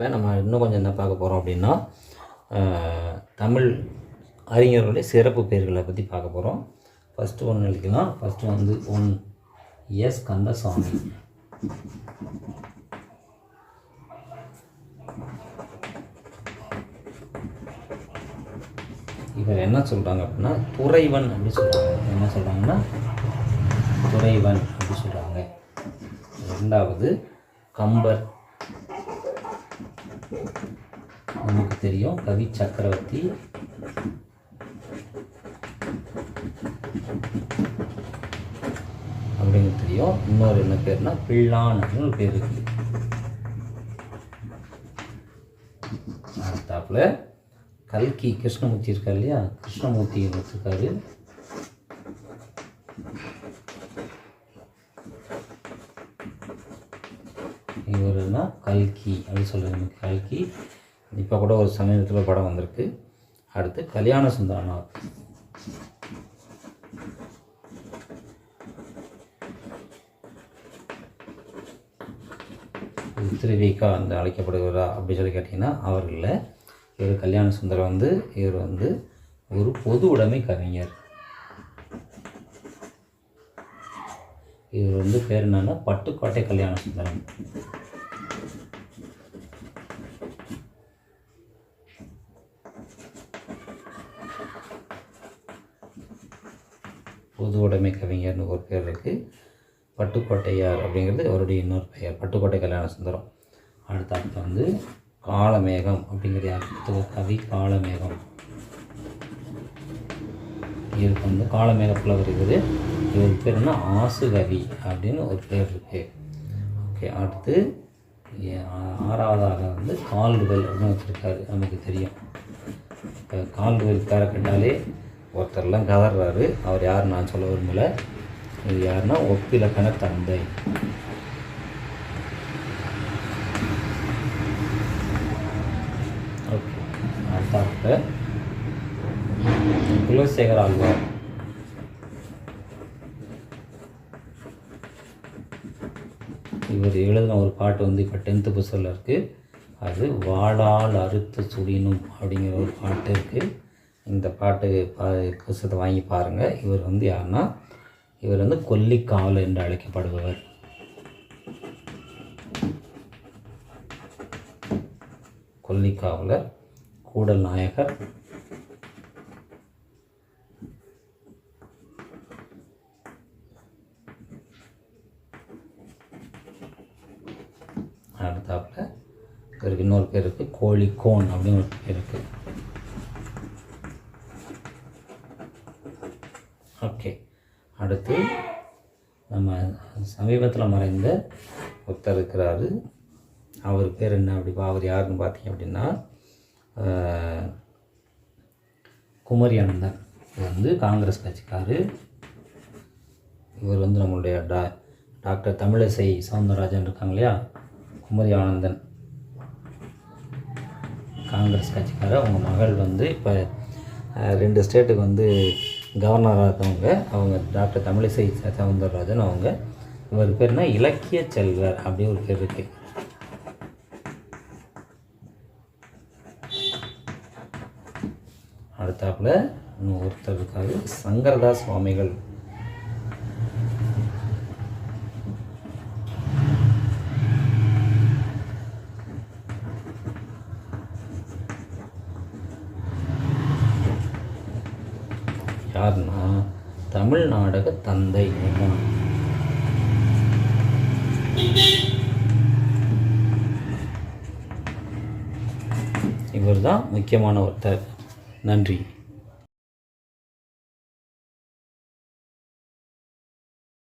இப்போ நம்ம இன்னும் கொஞ்சம் என்ன பார்க்க போகிறோம் அப்படின்னா அஹ், தமிழ் அறிஞர்களுடைய சிறப்பு பெயர்களை பற்றி பார்க்க போகிறோம் ஃபஸ்ட்டு ஒன்று எழுதிக்கலாம் ஃபஸ்ட்டு வந்து ஒன் எஸ் கந்தசாமி. இவர் என்ன சொல்கிறாங்க அப்படின்னா துறைவன் அப்படி சொல்கிறாங்க என்ன சொல்கிறாங்கன்னா துறைவன் அப்படி சொல்கிறாங்க ரெண்டாவது கம்பர். நமக்கு தெரியும் கவி சக்கரவர்த்தி. அப்படின்னு தெரியும் இன்னொரு என்ன பேர்னா பிள்ளான் அப்படின்னு ஒரு பேர் இருக்கு. அடுத்தாப்புல கல்கி கிருஷ்ணமூர்த்தி இருக்கார் இல்லையா? கிருஷ்ணமூர்த்தி வச்சுருக்காரு. இவருன்னா கல்கி அப்படின்னு சொல்கிறாங்க கல்கி. இப்போ கூட ஒரு சமீபத்தில் படம் வந்திருக்கு. அடுத்து கல்யாண சுந்தரனார் திருவிகா வந்து அழைக்கப்படுகிறா அப்படின்னு சொல்லி கேட்டிங்கன்னா அவர் இல்லை இவர் கல்யாண சுந்தரம் வந்து இவர் வந்து ஒரு பொது உடைமை கவிஞர். இவர் வந்து பேர் என்னன்னா பட்டுக்கோட்டை கல்யாண சுந்தரம். பொது உடைமை கவிஞர்னு ஒரு பேர் இருக்குது பட்டுக்கோட்டையார் அப்படிங்கிறது அவருடைய இன்னொரு பெயர் பட்டுக்கோட்டை கல்யாண சுந்தரம். அடுத்த அடுத்து வந்து காலமேகம் அப்படிங்கிற யார்? கவி காலமேகம் இவருக்கு வந்து காலமேக புலவர் இருக்குது இவர் பேர் என்ன? ஆசுகவி அப்படின்னு ஒரு பேர் இருக்குது ஓகே அடுத்து ஆறாவதாக வந்து கால்டுவெல் அப்படின்னு வச்சுருக்காரு. நமக்கு தெரியும். இப்போ கால்டுவெல் பேரை கேட்டாலே ஒருத்தர்லாம் கதறாரு. அவர் யார் நான் சொல்ல விரும்பல. இது யாருன்னா? ஒப்பிலக்கண தந்தை. ஓகே அடுத்த குலசேகர் ஆழ்வார். இவர் எழுதின ஒரு பாட்டு வந்து இப்போ டென்த்து புஸ்தகில் இருக்குது அது வாழால் அறுத்து சுடினும் அப்படிங்கிற ஒரு பாட்டு இருக்குது இந்த பாட்டு பா புஸ்தகத்தை வாங்கி பாருங்கள் இவர் வந்து யாருன்னா இவர் வந்து கொல்லிக்காவல் என்று அழைக்கப்படுபவர். கொல்லிக்காவலர் கூடல் நாயகர் அடுத்தாப்புல இவருக்கு இன்னொரு பேர் இருக்குது கோழிக்கோன் அப்படின்னு ஒரு பேர் இருக்குது ஓகே. அடுத்து நம்ம சமீபத்தில் மறைந்த ஒருத்தர் இருக்கிறாரு. அவர் பேர் என்ன அப்படி அவர் யாருன்னு பார்த்தீங்க அப்படின்னா குமரி அனந்தன் இவர் வந்து காங்கிரஸ் கட்சிக்காரு. இவர் வந்து நம்மளுடைய டா டாக்டர் தமிழிசை சவுந்தரராஜன் இருக்காங்க இல்லையா? குமரி ஆனந்தன் காங்கிரஸ் கட்சிக்காரர். அவங்க மகள் வந்து இப்போ ரெண்டு ஸ்டேட்டுக்கு வந்து கவர்னராக இருக்கவங்க. அவங்க டாக்டர் தமிழிசை சவுந்தரராஜன் அவங்க. இவர் பேர்னா இலக்கிய செல்வர் அப்படி ஒரு பேர் இருக்கு. அடுத்தாப்புல இன்னும் ஒருத்தர் இருக்காரு. சங்கரதாஸ் சுவாமிகள். யார்னா தமிழ் நாடக தந்தை இவர்தான். இவர் தான் முக்கியமான ஒருத்தர் நன்றி